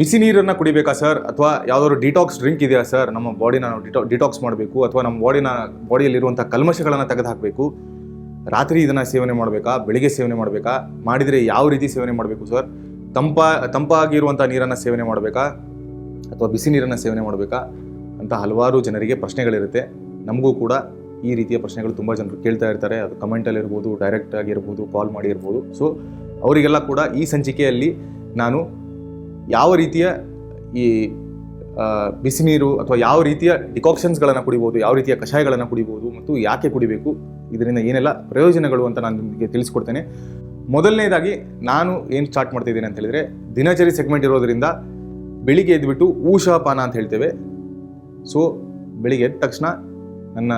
ಬಿಸಿ ನೀರನ್ನು ಕುಡಿಬೇಕಾ ಸರ್? ಅಥವಾ ಯಾವ್ದಾದ್ರು ಡಿಟಾಕ್ಸ್ ಡ್ರಿಂಕ್ ಇದೆಯಾ ಸರ್? ನಮ್ಮ ಬಾಡಿನ ನಾವು ಡಿಟಾ ಡಿಟಾಕ್ಸ್ ಮಾಡಬೇಕು, ಅಥವಾ ನಮ್ಮ ಬಾಡಿನ ಬಾಡಿಯಲ್ಲಿರುವಂಥ ಕಲ್ಮಶಗಳನ್ನು ತೆಗೆದುಹಾಕಬೇಕು. ರಾತ್ರಿ ಇದನ್ನು ಸೇವನೆ ಮಾಡಬೇಕಾ? ಬೆಳಿಗ್ಗೆ ಸೇವನೆ ಮಾಡಬೇಕಾ? ಮಾಡಿದರೆ ಯಾವ ರೀತಿ ಸೇವನೆ ಮಾಡಬೇಕು ಸರ್? ತಂಪ, ತಂಪಾಗಿರುವಂಥ ನೀರನ್ನು ಸೇವನೆ ಮಾಡಬೇಕಾ? ಅಥವಾ ಬಿಸಿ ನೀರನ್ನು ಸೇವನೆ ಮಾಡಬೇಕಾ? ಅಂತ ಹಲವಾರು ಜನರಿಗೆ ಪ್ರಶ್ನೆಗಳಿರುತ್ತೆ. ನಮಗೂ ಕೂಡ ಈ ರೀತಿಯ ಪ್ರಶ್ನೆಗಳು ತುಂಬ ಜನರು ಕೇಳ್ತಾ ಇರ್ತಾರೆ. ಅದು ಕಮೆಂಟಲ್ಲಿ ಇರ್ಬೋದು ಡೈರೆಕ್ಟ್ ಆಗಿರ್ಬೋದು ಕಾಲ್ ಮಾಡಿರ್ಬೋದು ಸೊ ಅವರಿಗೆಲ್ಲ ಕೂಡ ಈ ಸಂಚಿಕೆಯಲ್ಲಿ ನಾನು ಯಾವ ರೀತಿಯ ಈ ಬಿಸಿ ನೀರು ಅಥವಾ ಯಾವ ರೀತಿಯ ಡಿಕಾಕ್ಷನ್ಸ್ಗಳನ್ನು ಕುಡಿಬೋದು, ಯಾವ ರೀತಿಯ ಕಷಾಯಗಳನ್ನು ಕುಡಿಬೋದು ಮತ್ತು ಯಾಕೆ ಕುಡಿಬೇಕು, ಇದರಿಂದ ಏನೆಲ್ಲ ಪ್ರಯೋಜನಗಳು ಅಂತ ನಾನು ನಿಮಗೆ ತಿಳಿಸ್ಕೊಡ್ತೇನೆ. ಮೊದಲನೇದಾಗಿ ನಾನು ಏನು ಸ್ಟಾರ್ಟ್ ಮಾಡ್ತಿದ್ದೀನಿ ಅಂತ ಹೇಳಿದರೆ, ದಿನಚರಿ ಸೆಗ್ಮೆಂಟ್ ಇರೋದರಿಂದ ಬೆಳಿಗ್ಗೆ ಎದ್ಬಿಟ್ಟು ಊಷಾಪಾನ ಅಂತ ಹೇಳ್ತೇವೆ. ಸೊ, ಬೆಳಿಗ್ಗೆ ಎದ್ದ ತಕ್ಷಣ ನನ್ನ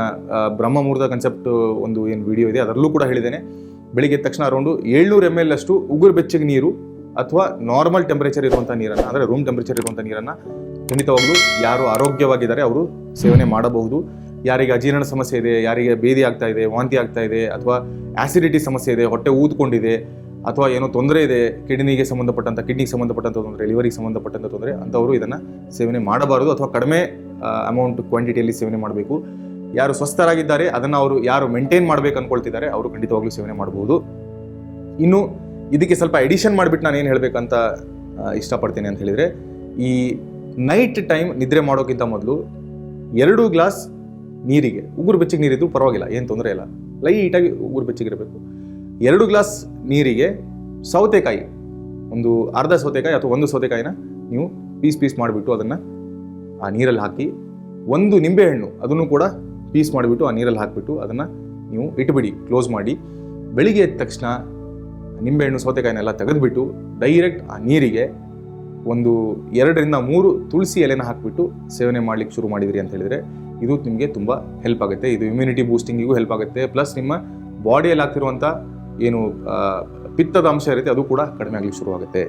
ಬ್ರಹ್ಮ ಮುಹೂರ್ತ ಕನ್ಸೆಪ್ಟ್ ಒಂದು ಏನು ವಿಡಿಯೋ ಇದೆ, ಅದರಲ್ಲೂ ಕೂಡ ಹೇಳಿದ್ದೇನೆ. ಬೆಳಿಗ್ಗೆ ಎದ್ದ ತಕ್ಷಣ ಅರೌಂಡು ಏಳ್ನೂರು ಎಂ ಎಲ್ ಅಷ್ಟು ಉಗುರು ಬೆಚ್ಚಗೆ ನೀರು ಅಥವಾ ನಾರ್ಮಲ್ ಟೆಂಪರೇಚರ್ ಇರುವಂಥ ನೀರನ್ನು, ಅಂದರೆ ರೂಮ್ ಟೆಂಪರೇಚರ್ ಇರುವಂಥ ನೀರನ್ನು ಖಂಡಿತವಾಗ್ಲೂ ಯಾರು ಆರೋಗ್ಯವಾಗಿದ್ದಾರೆ ಅವರು ಸೇವನೆ ಮಾಡಬಹುದು. ಯಾರಿಗೆ ಅಜೀರ್ಣ ಸಮಸ್ಯೆ ಇದೆ, ಯಾರಿಗೆ ಬೇದಿ ಆಗ್ತಾ ಇದೆ, ವಾಂತಿ ಆಗ್ತಾ ಇದೆ, ಅಥವಾ ಆಸಿಡಿಟಿ ಸಮಸ್ಯೆ ಇದೆ, ಹೊಟ್ಟೆ ಊದ್ಕೊಂಡಿದೆ, ಅಥವಾ ಏನೋ ತೊಂದರೆ ಇದೆ ಕಿಡ್ನಿಗೆ ಸಂಬಂಧಪಟ್ಟಂಥ ಕಿಡ್ನಿಗೆ ಸಂಬಂಧಪಟ್ಟಂಥ ತೊಂದರೆ ಲಿವರಿಗೆ ಸಂಬಂಧಪಟ್ಟಂಥ ತೊಂದರೆ, ಅಂಥವರು ಇದನ್ನು ಸೇವನೆ ಮಾಡಬಾರದು ಅಥವಾ ಕಡಿಮೆ ಅಮೌಂಟ್ ಕ್ವಾಂಟಿಟಿಯಲ್ಲಿ ಸೇವನೆ ಮಾಡಬೇಕು. ಯಾರು ಸ್ವಸ್ಥರಾಗಿದ್ದಾರೆ, ಅದನ್ನು ಅವರು ಯಾರು ಮೇಂಟೈನ್ ಮಾಡಬೇಕು ಅನ್ಕೊಳ್ತಿದ್ದಾರೆ, ಅವರು ಖಂಡಿತವಾಗ್ಲೂ ಸೇವನೆ ಮಾಡಬಹುದು. ಇನ್ನು ಇದಕ್ಕೆ ಸ್ವಲ್ಪ ಎಡಿಷನ್ ಮಾಡಿಬಿಟ್ಟು ನಾನು ಏನು ಹೇಳಬೇಕಂತ ಇಷ್ಟಪಡ್ತೀನಿ ಅಂತ ಹೇಳಿದರೆ, ಈ ನೈಟ್ ಟೈಮ್ ನಿದ್ರೆ ಮಾಡೋಕ್ಕಿಂತ ಮೊದಲು ಎರಡು ಗ್ಲಾಸ್ ನೀರಿಗೆ, ಉಗುರು ಬೆಚ್ಚಿಗೆ ನೀರಿದ್ದು ಪರವಾಗಿಲ್ಲ, ಏನು ತೊಂದರೆ ಇಲ್ಲ. ಲೈಟಾಗಿ ಉಗುರು ಬೆಚ್ಚಿಗಿರಬೇಕು ಎರಡು ಗ್ಲಾಸ್ ನೀರಿಗೆ ಸೌತೆಕಾಯಿ, ಒಂದು ಅರ್ಧ ಸೌತೆಕಾಯಿ ಅಥವಾ ಒಂದು ಸೌತೆಕಾಯಿನ ನೀವು ಪೀಸ್ ಪೀಸ್ ಮಾಡಿಬಿಟ್ಟು ಅದನ್ನು ಆ ನೀರಲ್ಲಿ ಹಾಕಿ, ಒಂದು ನಿಂಬೆಹಣ್ಣು ಅದನ್ನು ಕೂಡ ಪೀಸ್ ಮಾಡಿಬಿಟ್ಟು ಆ ನೀರಲ್ಲಿ ಹಾಕಿಬಿಟ್ಟು ಅದನ್ನು ನೀವು ಇಟ್ಬಿಡಿ ಕ್ಲೋಸ್ ಮಾಡಿ. ಬೆಳಿಗ್ಗೆ ಎದ್ದ ತಕ್ಷಣ ನಿಂಬೆಹಣ್ಣು, ಸೌತೆಕಾಯಿನೆಲ್ಲ ತೆಗೆದುಬಿಟ್ಟು ಡೈರೆಕ್ಟ್ ಆ ನೀರಿಗೆ ಒಂದು ಎರಡರಿಂದ ಮೂರು ತುಳಸಿ ಎಲೆನ ಹಾಕಿಬಿಟ್ಟು ಸೇವನೆ ಮಾಡ್ಲಿಕ್ಕೆ ಶುರು ಮಾಡಿದಿರಿ ಅಂತ ಹೇಳಿದರೆ ಇದು ನಿಮಗೆ ತುಂಬ ಹೆಲ್ಪ್ ಆಗುತ್ತೆ. ಇದು ಇಮ್ಯುನಿಟಿ ಬೂಸ್ಟಿಂಗಿಗೂ ಹೆಲ್ಪ್ ಆಗುತ್ತೆ. ಪ್ಲಸ್ ನಿಮ್ಮ ಬಾಡಿಯಲ್ಲಿ ಆಗ್ತಿರುವಂಥ ಏನು ಪಿತ್ತದ ಅಂಶ ಇರುತ್ತೆ, ಅದು ಕೂಡ ಕಡಿಮೆ ಆಗಲಿಕ್ಕೆ ಶುರುವಾಗುತ್ತೆ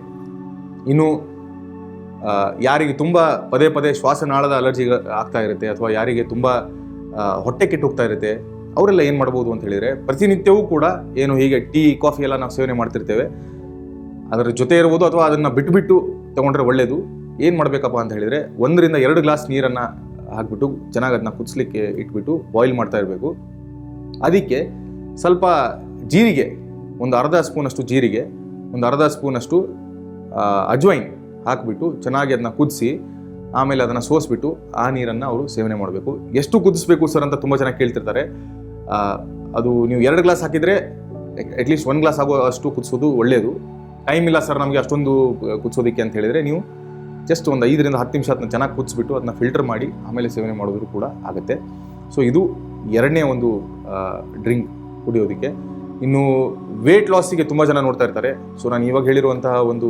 ಇನ್ನು ಯಾರಿಗೆ ತುಂಬ ಪದೇ ಪದೇ ಶ್ವಾಸನಾಳದ ಅಲರ್ಜಿ ಆಗ್ತಾ ಇರುತ್ತೆ ಅಥವಾ ಯಾರಿಗೆ ತುಂಬ ಹೊಟ್ಟೆ ಕೆಟ್ಟು ಹೋಗ್ತಾ ಇರುತ್ತೆ ಅವರೆಲ್ಲ ಏನು ಮಾಡ್ಬೋದು ಅಂತ ಹೇಳಿದರೆ, ಪ್ರತಿನಿತ್ಯವೂ ಕೂಡ ಏನು ಹೀಗೆ ಟೀ, ಕಾಫಿ ಎಲ್ಲ ನಾವು ಸೇವನೆ ಮಾಡ್ತಿರ್ತೇವೆ. ಅದರ ಜೊತೆ ಇರ್ಬೋದು ಅಥವಾ ಅದನ್ನು ಬಿಟ್ಬಿಟ್ಟು ತೊಗೊಂಡ್ರೆ ಒಳ್ಳೆಯದು ಏನು ಮಾಡಬೇಕಪ್ಪ ಅಂತ ಹೇಳಿದರೆ, ಒಂದರಿಂದ ಎರಡು ಗ್ಲಾಸ್ ನೀರನ್ನು ಹಾಕ್ಬಿಟ್ಟು, ಚೆನ್ನಾಗಿ ಅದನ್ನ ಕುದಿಸ್ಲಿಕ್ಕೆ ಇಟ್ಬಿಟ್ಟು ಬಾಯ್ಲ್ ಮಾಡ್ತಾ ಇರಬೇಕು. ಅದಕ್ಕೆ ಸ್ವಲ್ಪ ಜೀರಿಗೆ, ಒಂದು ಅರ್ಧ ಸ್ಪೂನಷ್ಟು ಜೀರಿಗೆ, ಒಂದು ಅರ್ಧ ಸ್ಪೂನಷ್ಟು ಅಜ್ವೈನ್ ಹಾಕಿಬಿಟ್ಟು ಚೆನ್ನಾಗಿ ಅದನ್ನ ಕುದಿಸಿ, ಆಮೇಲೆ ಅದನ್ನು ಸೋಸ್ಬಿಟ್ಟು ಆ ನೀರನ್ನು ಅವರು ಸೇವನೆ ಮಾಡಬೇಕು. ಎಷ್ಟು ಕುದಿಸ್ಬೇಕು ಸರ್ ಅಂತ ತುಂಬ ಜನ ಕೇಳ್ತಿರ್ತಾರೆ. ಅದು ನೀವು ಎರಡು ಗ್ಲಾಸ್ ಹಾಕಿದರೆ ಅಟ್ಲೀಸ್ಟ್ ಒಂದು ಗ್ಲಾಸ್ ಆಗೋ ಅಷ್ಟು ಕುದಿಸೋದು ಒಳ್ಳೆಯದು ಟೈಮ್ ಇಲ್ಲ ಸರ್ ನಮಗೆ ಅಷ್ಟೊಂದು ಕುದಿಸೋದಕ್ಕೆ ಅಂತ ಹೇಳಿದರೆ ನೀವು ಜಸ್ಟ್ ಒಂದು ಐದರಿಂದ ಹತ್ತು ನಿಮಿಷ ಅದನ್ನ ಚೆನ್ನಾಗಿ ಕುದಿಸ್ಬಿಟ್ಟು ಅದನ್ನ ಫಿಲ್ಟರ್ ಮಾಡಿ ಆಮೇಲೆ ಸೇವನೆ ಮಾಡೋದ್ರೂ ಕೂಡ ಆಗುತ್ತೆ. ಸೊ ಇದು ಎರಡನೇ ಒಂದು ಡ್ರಿಂಕ್ ಕುಡಿಯೋದಕ್ಕೆ. ಇನ್ನು ವೇಟ್ ಲಾಸಿಗೆ ತುಂಬ ಜನ ನೋಡ್ತಾ ಇರ್ತಾರೆ. ಸೊ ನಾನು ಇವಾಗ ಹೇಳಿರುವಂತಹ ಒಂದು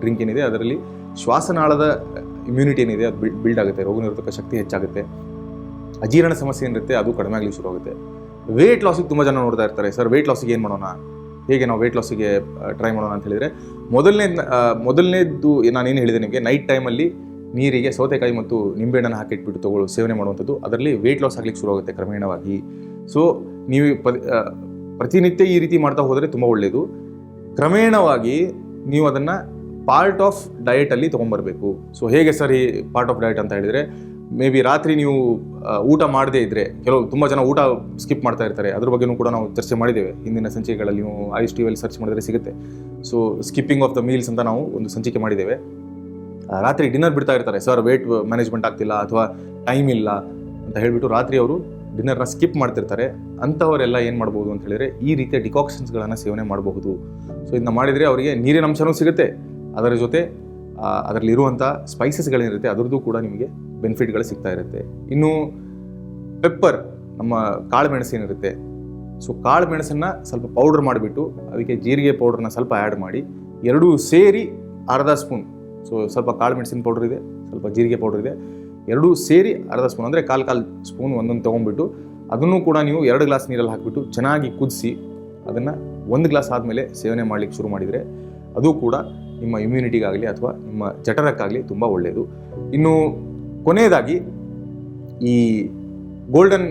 ಡ್ರಿಂಕ್ ಏನಿದೆ, ಅದರಲ್ಲಿ ಶ್ವಾಸನಾಳದ ಇಮ್ಯುನಿಟಿ ಏನಿದೆ, ಅದು ಬಿಲ್ಡ್ ಆಗುತ್ತೆ ರೋಗ ನಿರೋಧಕ ಶಕ್ತಿ ಹೆಚ್ಚಾಗುತ್ತೆ. ಅಜೀರ್ಣ ಸಮಸ್ಯೆ ಏನಿರುತ್ತೆ, ಅದು ಕಡಿಮೆ ಆಗಲಿ ಶುರು ಆಗುತ್ತೆ. ವೇಟ್ ಲಾಸಿಗೆ ತುಂಬ ಜನ ನೋಡ್ತಾ ಇರ್ತಾರೆ ಸರ್ ವೆಯ್ಟ್ ಲಾಸಿಗೆ ಏನು ಮಾಡೋಣ? ಹೇಗೆ ನಾವು ವೆಯ್ಟ್ ಲಾಸಿಗೆ ಟ್ರೈ ಮಾಡೋಣ? ಅಂತ ಹೇಳಿದರೆ, ಮೊದಲನೇ ಮೊದಲನೇದು ನಾನೇನು ಹೇಳಿದೆ ನಿಮಗೆ ನೈಟ್ ಟೈಮಲ್ಲಿ ನೀರಿಗೆ ಸೌತೆಕಾಯಿ ಮತ್ತು ನಿಂಬೆಹಣ್ಣನ್ನು ಹಾಕಿಟ್ಬಿಟ್ಟು ತೊಗೊಳ್ಳೋ ಸೇವನೆ ಮಾಡುವಂಥದ್ದು, ಅದರಲ್ಲಿ ವೆಯ್ಟ್ ಲಾಸ್ ಆಗಲಿಕ್ಕೆ ಶುರು ಆಗುತ್ತೆ ಕ್ರಮೇಣವಾಗಿ. ಸೊ ನೀವು ಪ್ರತಿನಿತ್ಯ ಈ ರೀತಿ ಮಾಡ್ತಾ ಹೋದರೆ ತುಂಬ ಒಳ್ಳೆಯದು ಕ್ರಮೇಣವಾಗಿ ನೀವು ಅದನ್ನು ಪಾರ್ಟ್ ಆಫ್ ಡಯಟಲ್ಲಿ ತೊಗೊಂಬರ್ಬೇಕು ಸೊ ಹೇಗೆ ಸರ್ ಈ ಪಾರ್ಟ್ ಆಫ್ ಡಯಟ್ ಅಂತ ಹೇಳಿದರೆ ಮೇ ಬಿ ರಾತ್ರಿ ನೀವು ಊಟ ಮಾಡದೇ ಇದ್ದರೆ ಕೆಲವು ತುಂಬ ಜನ ಊಟ ಸ್ಕಿಪ್ ಮಾಡ್ತಾ ಇರ್ತಾರೆ. ಅದ್ರ ಬಗ್ಗೆನೂ ಕೂಡ ನಾವು ಚರ್ಚೆ ಮಾಡಿದ್ದೇವೆ. ಹಿಂದಿನ ಸಂಚಿಕೆಗಳಲ್ಲಿ ನೀವು ಐಸ್ ಟಿ ವಿಯಲ್ಲಿ ಸರ್ಚ್ ಮಾಡಿದರೆ ಸಿಗುತ್ತೆ. So skipping of the meals ಅಂತ ನಾವು ಒಂದು ಸಂಚಿಕೆ ಮಾಡಿದ್ದೇವೆ. ರಾತ್ರಿ ಡಿನ್ನರ್ ಬಿಡ್ತಾ ಇರ್ತಾರೆ. ಸರ್ ವೇಟ್ ಮ್ಯಾನೇಜ್ಮೆಂಟ್ ಆಗ್ತಿಲ್ಲ ಅಥವಾ ಟೈಮ್ ಇಲ್ಲ ಅಂತ ಹೇಳಿಬಿಟ್ಟು ರಾತ್ರಿ ಅವರು ಡಿನ್ನರ್ನ ಸ್ಕಿಪ್ ಮಾಡ್ತಿರ್ತಾರೆ. ಅಂಥವರೆಲ್ಲ ಏನು ಮಾಡ್ಬೋದು ಅಂತ ಹೇಳಿದರೆ, ಈ ರೀತಿಯ ಡಿಕಾಕ್ಷನ್ಸ್ಗಳನ್ನು ಸೇವನೆ ಮಾಡಬಹುದು. ಸೊ ಇದನ್ನ ಮಾಡಿದರೆ ಅವರಿಗೆ ನೀರಿನ ಅಂಶನೂ ಸಿಗುತ್ತೆ. ಅದರ ಜೊತೆ ಅದರಲ್ಲಿರುವಂಥ ಸ್ಪೈಸಸ್ಗಳೇನಿರುತ್ತೆ ಅದರದ್ದು ಕೂಡ ನಿಮಗೆ ಬೆನಿಫಿಟ್ಗಳು ಸಿಗ್ತಾ ಇರುತ್ತೆ. ಇನ್ನು ಪೆಪ್ಪರ್ ನಮ್ಮ ಕಾಳು ಮೆಣಸು ಏನಿರುತ್ತೆ, ಸೊ ಕಾಳು ಮೆಣಸನ್ನು ಸ್ವಲ್ಪ ಪೌಡರ್ ಮಾಡಿಬಿಟ್ಟು ಅದಕ್ಕೆ ಜೀರಿಗೆ ಪೌಡ್ರನ್ನ ಸ್ವಲ್ಪ ಆ್ಯಡ್ ಮಾಡಿ, ಎರಡೂ ಸೇರಿ ಅರ್ಧ ಸ್ಪೂನ್ ಸೊ ಸ್ವಲ್ಪ ಕಾಳು ಮೆಣಸಿನ ಪೌಡರ್ ಇದೆ, ಸ್ವಲ್ಪ ಜೀರಿಗೆ ಪೌಡರ್ ಇದೆ, ಎರಡೂ ಸೇರಿ ಅರ್ಧ ಸ್ಪೂನ್ ಅಂದರೆ ಕಾಲು ಕಾಲು ಸ್ಪೂನ್ ಒಂದೊಂದು ತೊಗೊಂಡ್ಬಿಟ್ಟು ಅದನ್ನು ಕೂಡ ನೀವು ಎರಡು ಗ್ಲಾಸ್ ನೀರಲ್ಲಿ ಹಾಕಿಬಿಟ್ಟು ಚೆನ್ನಾಗಿ ಕುದಿಸಿ ಅದನ್ನು ಒಂದು ಗ್ಲಾಸ್ ಆದಮೇಲೆ ಸೇವನೆ ಮಾಡಲಿಕ್ಕೆ ಶುರು ಮಾಡಿದರೆ ಅದು ಕೂಡ ನಿಮ್ಮ ಇಮ್ಯುನಿಟಿಗಾಗಲಿ ಅಥವಾ ನಿಮ್ಮ ಜಠರಕ್ಕಾಗಲಿ ತುಂಬ ಒಳ್ಳೆಯದು ಇನ್ನು ಕೊನೆಯದಾಗಿ ಈ ಗೋಲ್ಡನ್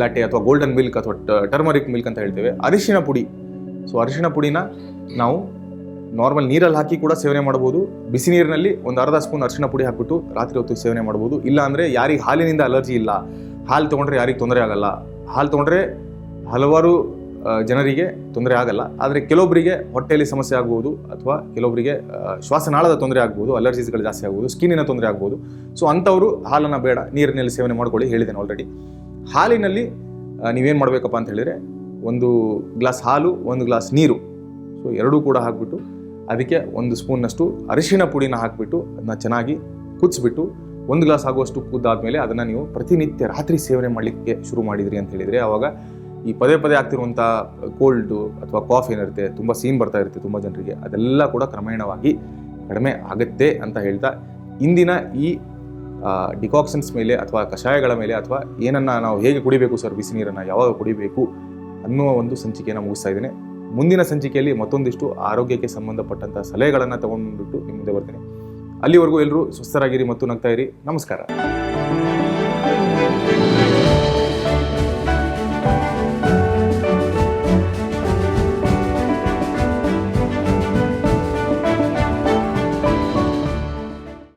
ಲಾಟೆ ಅಥವಾ ಗೋಲ್ಡನ್ ಮಿಲ್ಕ್ ಅಥವಾ ಟರ್ಮರಿಕ್ ಮಿಲ್ಕ್ ಅಂತ ಹೇಳ್ತೇವೆ, ಅರಿಶಿನ ಪುಡಿ. ಸೊ ಅರಿಶಿನ ಪುಡಿನ ನಾವು ನಾರ್ಮಲ್ ನೀರಲ್ಲಿ ಹಾಕಿ ಕೂಡ ಸೇವನೆ ಮಾಡ್ಬೋದು ಬಿಸಿ ನೀರಿನಲ್ಲಿ ಒಂದು ಅರ್ಧ ಸ್ಪೂನ್ ಅರಿಶಿನ ಪುಡಿ ಹಾಕ್ಬಿಟ್ಟು ರಾತ್ರಿ ಹೊತ್ತು ಸೇವನೆ ಮಾಡ್ಬೋದು ಇಲ್ಲ ಅಂದರೆ ಯಾರಿಗೆ ಹಾಲಿನಿಂದ ಅಲರ್ಜಿ ಇಲ್ಲ, ಹಾಲು ತೊಗೊಂಡ್ರೆ ಯಾರಿಗೆ ತೊಂದರೆ ಆಗಲ್ಲ. ಹಾಲು ತೊಗೊಂಡ್ರೆ ಹಲವಾರು ಜನರಿಗೆ ತೊಂದರೆ ಆಗಲ್ಲ. ಆದರೆ ಕೆಲವೊಬ್ಬರಿಗೆ ಹೊಟ್ಟೆಯಲ್ಲಿ ಸಮಸ್ಯೆ ಆಗ್ಬೋದು ಅಥವಾ ಕೆಲವೊಬ್ಬರಿಗೆ ಶ್ವಾಸನಾಳದ ತೊಂದರೆ ಆಗ್ಬೋದು, ಅಲರ್ಜೀಸ್ಗಳು ಜಾಸ್ತಿ ಆಗ್ಬೋದು, ಸ್ಕಿನ್ನಿನ ತೊಂದರೆ ಆಗ್ಬೋದು. ಸೊ ಅಂಥವರು ಹಾಲನ್ನು ಬೇಡ, ನೀರಿನಲ್ಲಿ ಸೇವನೆ ಮಾಡ್ಕೊಳ್ಳಿ ಹೇಳಿದ್ದೇನೆ ಆಲ್ರೆಡಿ ಹಾಲಿನಲ್ಲಿ ನೀವೇನು ಮಾಡಬೇಕಪ್ಪ ಅಂತ ಹೇಳಿದರೆ ಒಂದು ಗ್ಲಾಸ್ ಹಾಲು, ಒಂದು ಗ್ಲಾಸ್ ನೀರು. ಸೊ ಎರಡೂ ಕೂಡ ಹಾಕ್ಬಿಟ್ಟು ಅದಕ್ಕೆ ಒಂದು ಸ್ಪೂನ್ನಷ್ಟು ಅರಿಶಿನ ಪುಡಿನ ಹಾಕಿಬಿಟ್ಟು ಅದನ್ನ ಚೆನ್ನಾಗಿ ಕುದಿಸ್ಬಿಟ್ಟು ಒಂದು ಗ್ಲಾಸ್ ಆಗುವಷ್ಟು ಕುದ್ದಾದ್ಮೇಲೆ ಅದನ್ನು ನೀವು ಪ್ರತಿನಿತ್ಯ ರಾತ್ರಿ ಸೇವನೆ ಮಾಡಲಿಕ್ಕೆ ಶುರು ಮಾಡಿದ್ರಿ ಅಂತ ಹೇಳಿದರೆ ಆವಾಗ ಈ ಪದೇ ಪದೇ ಆಗ್ತಿರುವಂಥ ಕೋಲ್ಡು ಅಥವಾ ಕಾಫ್ ಏನಿರುತ್ತೆ, ತುಂಬ ಸೀನ್ ಬರ್ತಾ ಇರುತ್ತೆ ತುಂಬ ಜನರಿಗೆ. ಅದೆಲ್ಲ ಕೂಡ ಕ್ರಮೇಣವಾಗಿ ಕಡಿಮೆ ಆಗುತ್ತೆ ಅಂತ ಹೇಳ್ತಾ ಇಂದಿನ ಈ ಡಿಕಾಕ್ಷನ್ಸ್ ಮೇಲೆ ಅಥವಾ ಕಷಾಯಗಳ ಮೇಲೆ ಅಥವಾ ಏನನ್ನು ನಾವು ಹೇಗೆ ಕುಡಿಬೇಕು ಸರ್ ಬಿಸಿ ನೀರನ್ನು, ಯಾವಾಗ ಕುಡಿಬೇಕು ಅನ್ನುವ ಒಂದು ಸಂಚಿಕೆಯನ್ನು ಮುಗಿಸ್ತಾ ಇದ್ದೇನೆ. ಮುಂದಿನ ಸಂಚಿಕೆಯಲ್ಲಿ ಮತ್ತೊಂದಿಷ್ಟು ಆರೋಗ್ಯಕ್ಕೆ ಸಂಬಂಧಪಟ್ಟಂಥ ಸಲಹೆಗಳನ್ನು ತಗೊಂಡ್ಬಿಟ್ಟು ನಿಮ್ಮ ಮುಂದೆ ಬರ್ತೀನಿ. ಅಲ್ಲಿವರೆಗೂ ಎಲ್ಲರೂ ಸ್ವಸ್ಥರಾಗಿರಿ ಮತ್ತು ನಗ್ತಾ ಇರಿ. ನಮಸ್ಕಾರ.